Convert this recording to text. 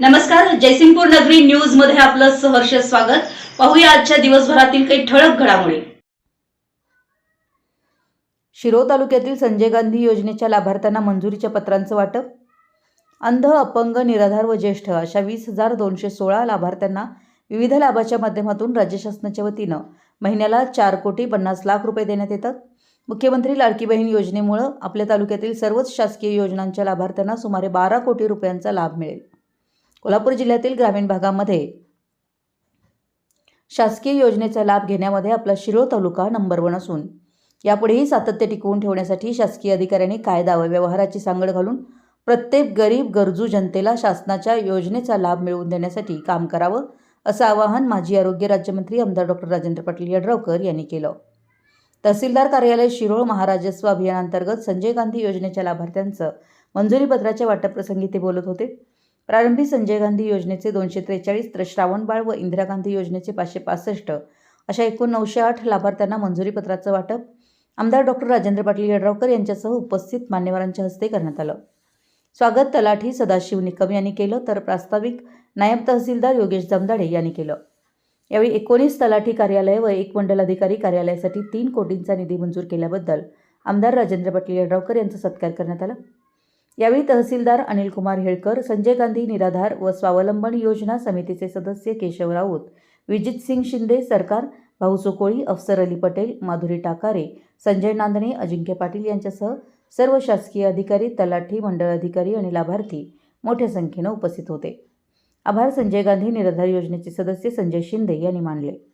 नमस्कार जयसिंगपूर नगरी न्यूजमध्ये आपलं सहर्ष स्वागत. पाहूया आजच्या दिवसभरातील काही ठळक घडामोडी. शिरोळ तालुक्यातील संजय गांधी योजनेच्या लाभार्थ्यांना मंजुरीच्या पत्रांचं वाटप? अंध अपंग निराधार व ज्येष्ठ अशा वीस हजार दोनशे सोळा लाभार्थ्यांना विविध लाभाच्या माध्यमातून राज्य शासनाच्या वतीनं महिन्याला चार कोटी पन्नास लाख रुपये देण्यात येतात. मुख्यमंत्री लाडकी बहीण योजनेमुळं आपल्या तालुक्यातील सर्वच शासकीय योजनांच्या लाभार्थ्यांना सुमारे बारा कोटी रुपयांचा लाभ मिळेल. कोल्हापूर जिल्ह्यातील ग्रामीण भागामध्ये शासकीय योजनेचा लाभ घेण्यामध्ये आपला शिरोळ तालुका नंबर वन असून यापुढेही सातत्य टिकवून ठेवण्यासाठी शासकीय अधिकाऱ्यांनी कायदा व व्यवहाराची सांगड घालून प्रत्येक गरीब गरजू जनतेला शासनाच्या योजनेचा लाभ मिळवून देण्यासाठी काम करावं असं आवाहन माजी आरोग्य राज्यमंत्री आमदार डॉक्टर राजेंद्र पाटील यड्रावकर यांनी केलं. तहसीलदार कार्यालय शिरोळ महाराजस्व अभियानांतर्गत संजय गांधी योजनेच्या लाभार्थ्यांचं मंजुरीपत्राच्या वाटपप्रसंगी ते बोलत होते. प्रारंभी संजय गांधी योजनेचे दोनशे त्रेचाळीस तर श्रावणबाळ व इंदिरा गांधी योजनेचे पाचशे पासष्ट अशा एकूण नऊशे आठ लाभार्थ्यांना मंजुरीपत्राचं वाटप. आमदार डॉक्टर राजेंद्र पाटील यड्रावकर यांच्यासह उपस्थित मान्यवरांच्या हस्ते करण्यात आलं. स्वागत तलाठी सदाशिव निकम यांनी केलं तर प्रास्ताविक नायब तहसीलदार योगेश जमदाडे यांनी केलं. यावेळी एकोणीस तलाठी कार्यालय व एक मंडलाधिकारी कार्यालयासाठी तीन कोटींचा निधी मंजूर केल्याबद्दल आमदार राजेंद्र पाटील यड्रावकर यांचा सत्कार करण्यात आला. यावेळी तहसीलदार अनिल कुमार हेळकर संजय गांधी निराधार व स्वावलंबन योजना समितीचे सदस्य केशव राऊत विजितसिंग शिंदे सरकार भाऊ कोळी अफसर अली पटेल माधुरी टाकारे संजय नांदणे अजिंक्य पाटील यांच्यासह सर्व शासकीय अधिकारी तलाठी मंडळ अधिकारी आणि लाभार्थी मोठ्या संख्येनं उपस्थित होते. आभार संजय गांधी निराधार योजनेचे सदस्य संजय शिंदे यांनी मानले.